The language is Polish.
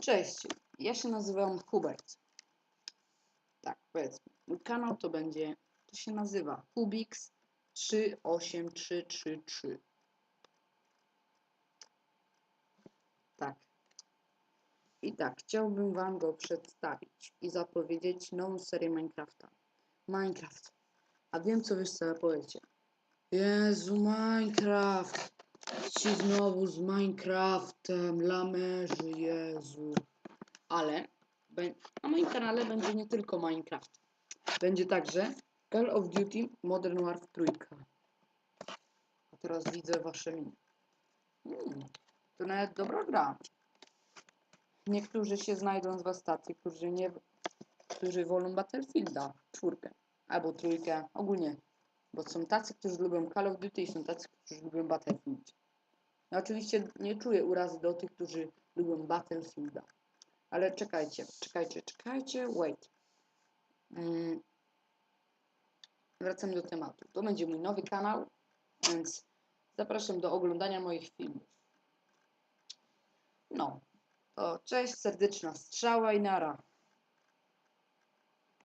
Cześć, ja się nazywam Hubert. Tak, powiedzmy. Mój kanał to będzie, to się nazywa Hubix 38333. Tak. I tak, chciałbym wam go przedstawić i zapowiedzieć nową serię Minecrafta. Minecraft. A wiem, co wy sobie powiecie. Jezu, Minecraft! Ci znowu z Minecraftem, lamerzy, Jezu. Ale na moim kanale będzie nie tylko Minecraft. Będzie także Call of Duty Modern Warfare trójka. A teraz widzę wasze miny. Hmm, to nawet dobra gra. Niektórzy się znajdą z was tacy, którzy nie, którzy wolą Battlefielda, czwórkę, albo trójkę, ogólnie. Bo są tacy, którzy lubią Call of Duty i są tacy, którzy lubią Battlefield. Ja oczywiście nie czuję urazy do tych, którzy lubią Battlefielda. Ale czekajcie, czekajcie, czekajcie, wait. Mm. Wracamy do tematu. To będzie mój nowy kanał, więc zapraszam do oglądania moich filmów. No, to cześć, serdeczna strzała i nara.